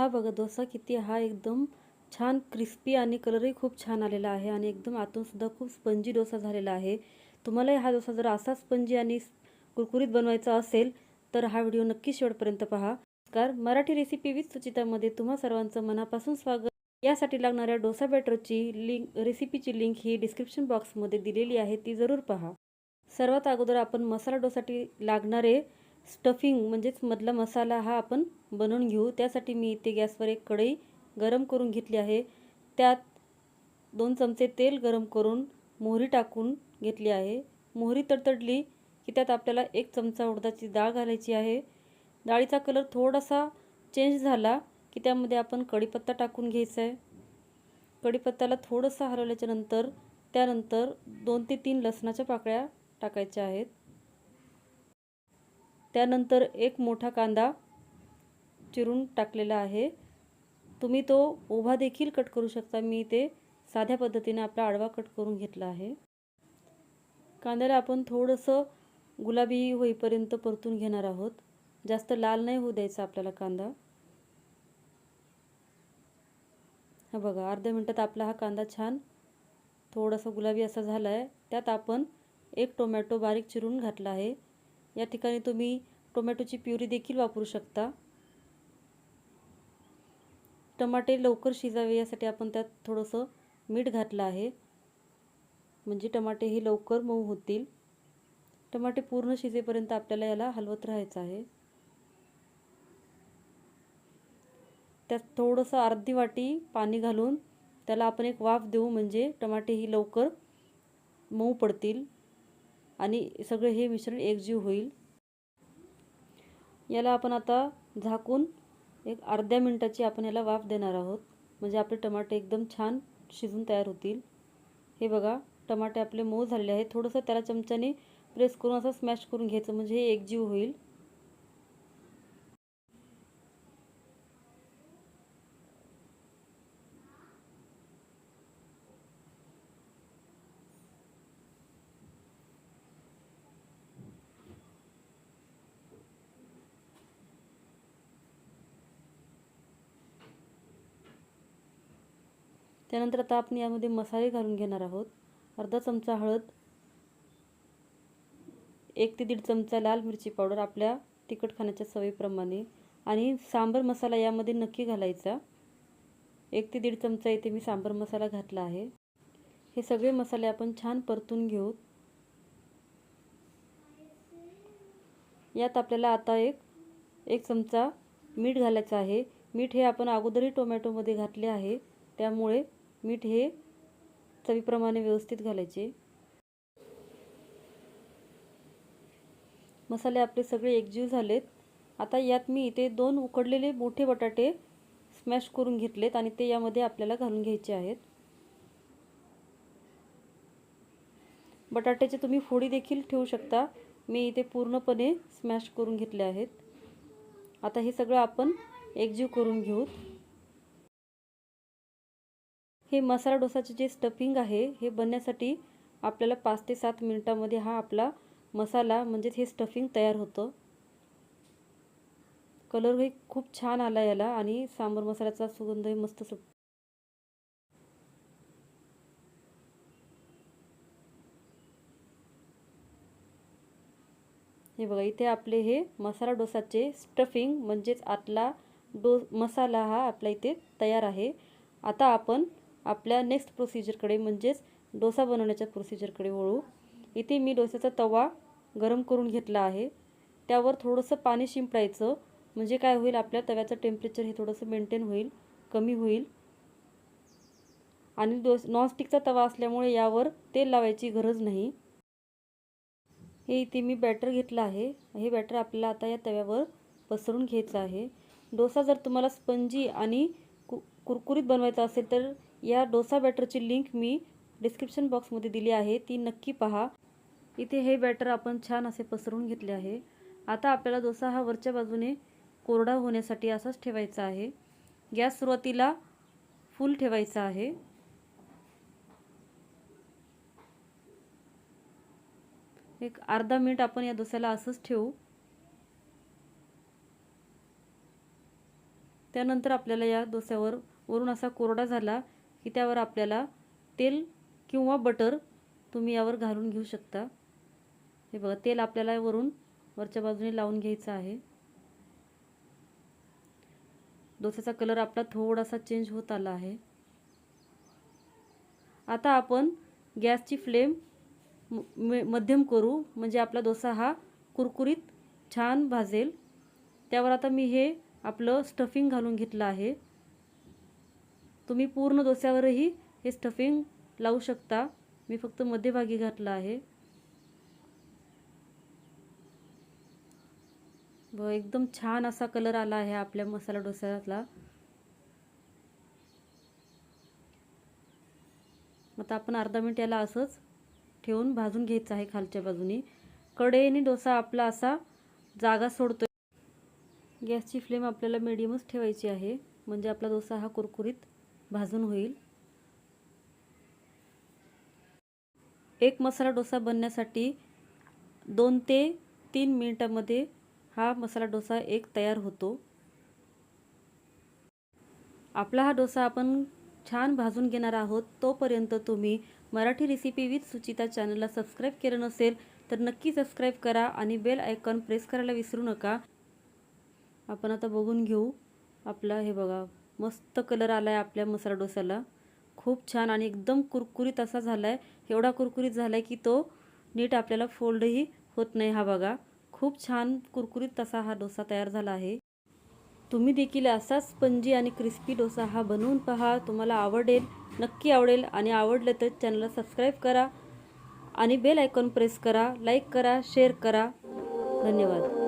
हा बघा डोसा किती हा एकदम छान क्रिस्पी आणि कलरही खूप छान आलेला आहे आणि एकदम आतूनसुद्धा खूप स्पंजी डोसा झालेला आहे. तुम्हालाही हा डोसा जर असा स्पंजी आणि कुरकुरीत बनवायचा असेल तर हा व्हिडिओ नक्की शेवटपर्यंत पहा. नमस्कार मराठी रेसिपी विथ सुचितामध्ये तुम्हा सर्वांचं मनापासून स्वागत. यासाठी लागणाऱ्या डोसा बॅटरची लिंक रेसिपीची लिंक ही डिस्क्रिप्शन बॉक्समध्ये दिलेली आहे ती जरूर पहा. सर्वात अगोदर आपण मसाला डोसाठी लागणारे स्टफिंग म्हणजेच मधला मसाला हा आपण बनवून घेऊ. त्यासाठी मी इथे गॅसवर एक कढई गरम करून घेतली आहे. त्यात दोन चमचे तेल गरम करून मोहरी टाकून घेतली आहे. मोहरी तडतडली की त्यात आपल्याला एक चमचा उडदाची डाळ घालायची आहे. डाळीचा कलर थोडासा चेंज झाला की त्यामध्ये आपण कढीपत्ता टाकून घ्यायचा आहे. कढीपत्त्याला थोडंसं हलवल्याच्यानंतर त्यानंतर दोन ते तीन लसणाच्या पाकळ्या टाकायच्या आहेत. त्यानंतर एक मोठा कांदा चिरून टाकलेला आहे. तुम्ही तो उभा देखील कट करू शकता. मी ते साध्या पद्धतीने आपला आडवा कट करून घेतला आहे. कांद्याला आपण थोडंसं गुलाबी होईपर्यंत परतून घेणार आहोत. जास्त लाल नाही होऊ द्यायचा आपल्याला कांदा. हा बघा अर्ध्या मिनटात आपला हा कांदा छान थोडासा गुलाबी असा झाला आहे त्यात आपण एक टोमॅटो बारीक चिरून घातला आहे. या ठिकाणी तुम्ही टोमॅटोची प्युरी देखील वापरू शकता. टमाटे लवकर शिजावे यासाठी आपण त्यात थोडंसं मीठ घातलं आहे. म्हणजे टमाटे हे लवकर मऊ होतील. टमाटे पूर्ण शिजेपर्यंत आपल्याला याला हलवत राहायचं आहे. त्यात थोडंसं अर्धी वाटी पाणी घालून त्याला आपण एक वाफ देऊ म्हणजे टमाटे ही लवकर मऊ पडतील आणि सगळे हे मिश्रण एकजीव होईल. याला आपण आता झाकून एक अर्ध्या मिनटाची आपण याला वाफ देणार आहोत. म्हणजे आपले टमाटे एकदम छान शिजून तयार होतील. हे बघा टमाटे आपले मऊ झालेले आहेत. थोडंसं त्याला चमच्याने प्रेस करून असं स्मॅश करून घ्यायचं. म्हणजे हे एकजीव होईल. त्यानंतर आता आपण यामध्ये मसाले घालून घेणार आहोत. अर्धा चमचा हळद एक ते दीड चमचा लाल मिरची पावडर आपल्या तिखट खाण्याच्या सवयीप्रमाणे आणि सांबर मसाला यामध्ये नक्की घालायचा. एक ते दीड चमचा इथे मी सांबर मसाला घातला आहे. हे सगळे मसाले आपण छान परतून घेऊ. यात आपल्याला आता एक एक चमचा मीठ घालायचं आहे. मीठ हे आपण अगोदरही टोमॅटोमध्ये घातले आहे. त्यामुळे मीठ हे चवीप्रमाणे व्यवस्थित घालायचे. मसाले आपले सगळे एकजीव झालेत. आता यात मी इथे दोन उकडलेले मोठे बटाटे स्मॅश करून घेतलेत आणि ते यामध्ये आपल्याला घालून घ्यायचे आहेत. बटाट्याचे तुम्ही फोडी देखील ठेवू शकता. मी इथे पूर्णपणे स्मॅश करून घेतले आहेत. आता हे सगळं आपण एकजीव करून घेऊ. हे मसाला डोसाचे जे स्टफिंग आहे हे बनण्यासाठी आपल्याला पाच ते सात मिनटामध्ये हा आपला मसाला म्हणजेच हे स्टफिंग तयार होतं. कलरही खूप छान आला याला आणि सांबर मसाल्याचा सुगंधही मस्त सुट हे बघा इथे आपले हे मसाला डोसाचे स्टफिंग म्हणजेच आतला डो मसाला हा आपला इथे तयार आहे. आता आपण आपल्या नेक्स्ट प्रोसिजरकडे म्हणजेच डोसा बनवण्याच्या प्रोसिजरकडे वळू. इथे मी डोस्याचा तवा गरम करून घेतला आहे. त्यावर थोडंसं पाणी शिंपडायचं. म्हणजे काय होईल आपल्या तव्याचं टेम्परेचर हे थोडंसं मेंटेन होईल कमी होईल. आणि डोस नॉनस्टिकचा तवा असल्यामुळे यावर तेल लावायची गरज नाही. हे इथे मी बॅटर घेतलं आहे. हे बॅटर आपल्याला आता या तव्यावर पसरून घ्यायचं आहे. डोसा जर तुम्हाला स्पंजी आणि कु कुरकुरीत बनवायचा असेल तर या डोसा बॅटरची लिंक मी डिस्क्रिप्शन बॉक्समध्ये दिली आहे ती नक्की पहा. इथे हे बॅटर आपण छान असे पसरून घेतले आहे. आता आपल्याला डोसा हा वरच्या बाजूने कोरडा होण्यासाठी असाच ठेवायचा आहे. गॅस सुरुवातीला फुल ठेवायचा आहे. एक अर्धा मिनिट आपण या डोस्याला असंच ठेवू. त्यानंतर आपल्याला या डोस्यावर वरून असा कोरडा झाला की त्यावर आपल्याला तेल किंवा बटर तुम्ही यावर घालून घेऊ शकता. हे बघा तेल आपल्याला वरून वरच्या बाजूने लावून घ्यायचं आहे. डोस्याचा कलर आपला थोडासा चेंज होत आला आहे. आता आपण गॅसची फ्लेम मध्यम करू. म्हणजे आपला डोसा हा कुरकुरीत छान भाजेल. त्यावर आता मी हे आपलं स्टफिंग घालून घेतलं आहे. तुम्ही पूर्ण डोस्यावरही हे स्टफिंग लावू शकता. मी फक्त मध्यभागी घातलं आहे. व एकदम छान असा कलर आला आहे आपल्या मसाला डोस्याला आता आपण अर्धा मिनिट याला असंच ठेवून भाजून घ्यायचं आहे खालच्या बाजूनी. कडेने डोसा आपला असा जागा सोडतो गॅसची फ्लेम आपल्याला मिडियमच ठेवायची आहे. म्हणजे आपला डोसा हा कुरकुरीत भाजून होईल. एक मसाला डोसा बनण्यासाठी दोन ते तीन मिनिटामध्ये हा मसाला डोसा एक तयार होतो. आपला हा डोसा आपण छान भाजून घेणार आहोत. तोपर्यंत तुम्ही मराठी रेसिपी विथ सुचिता चॅनलला सबस्क्राईब केलं नसेल तर नक्की सबस्क्राईब करा आणि बेल आयकॉन प्रेस करायला विसरू नका. आपण आता बघून घेऊ आपला हे बघा. मस्त कलर आला आहे आपल्या मसाला डोसाला खूप छान आणि एकदम कुरकुरीत असा झाला आहे एवढा कुरकुरीत झाला आहे की तो नीट आपल्याला फोल्डही होत नाही हा बघा. खूप छान कुरकुरीत तसा हा डोसा तयार झाला आहे. तुम्ही देखील असाच स्पंजी आणि क्रिस्पी डोसा हा बनवून पहा. तुम्हाला आवडेल नक्की आवडेल आणि आवडलं तर चॅनलला सबस्क्राईब करा आणि बेल आयकॉन प्रेस करा लाईक करा शेअर करा. धन्यवाद.